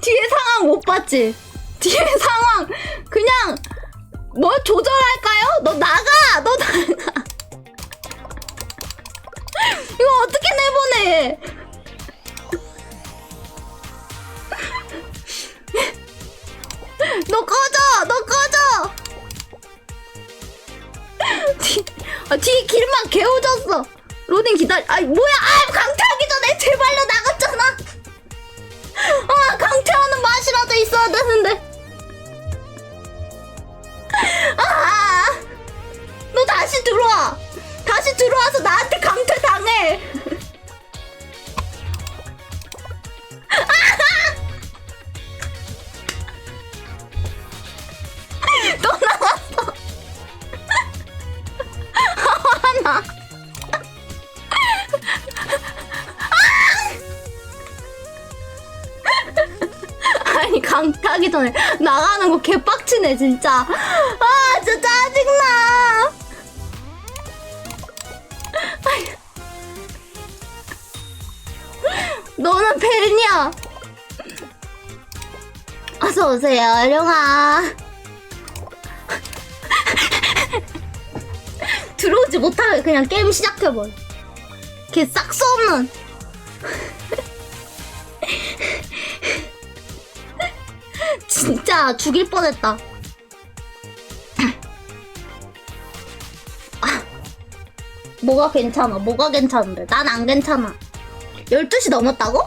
뒤에 상황 못 봤지? 뒤에 상황 그냥 뭐 조절할까요? 너 나가! 너 나가! 이거 어떻게 내보내? 너 꺼져! 너 꺼져! 뒤, 아, 뒤에 길막 개오졌어. 로딩 기다려. 아이, 뭐야. 아, 강퇴하기 전에 제발로 나갔 되는데. 아, 너 다시 들어와. 다시 들어와서 나 아니 강타기 전에 나가는 거 개빡치네 진짜. 아 진짜 짜증나. 너는 팬이야. 어서오세요 령아. 들어오지 못하게 그냥 게임 시작해버려. 걔 싹수 없는 진짜 죽일 뻔했다. 아, 뭐가 괜찮아? 뭐가 괜찮은데? 난 안 괜찮아. 12시 넘었다고?